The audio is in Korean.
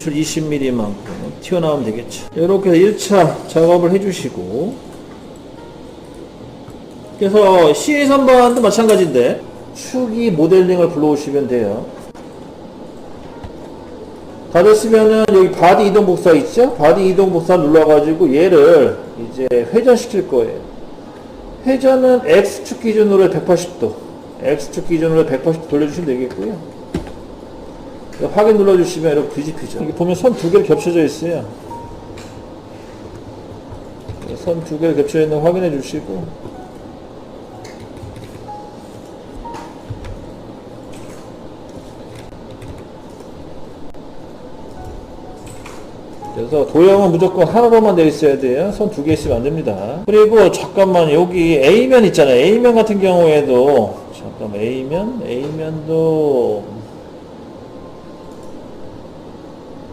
20mm만큼 튀어나오면 되겠죠. 이렇게 1차 작업을 해주시고 그래서 CA 선반도 마찬가지인데 축이 모델링을 불러오시면 돼요. 다 됐으면은 여기 바디 이동 복사 있죠? 바디 이동 복사 눌러가지고 얘를 이제 회전시킬 거예요. 회전은 X축 기준으로 180도, X축 기준으로 180도 돌려주시면 되겠고요. 확인 눌러주시면 이렇게 뒤집히죠. 여기 보면 선 두 개를 겹쳐져 있어요. 선 두 개를 겹쳐 있는 거 확인해 주시고 그래서 도형은 무조건 하나로만 되어 있어야 돼요. 손 두 개 있으면 안 됩니다. 그리고 잠깐만 여기 A면 있잖아요. A면 같은 경우에도 잠깐만 A면 A면도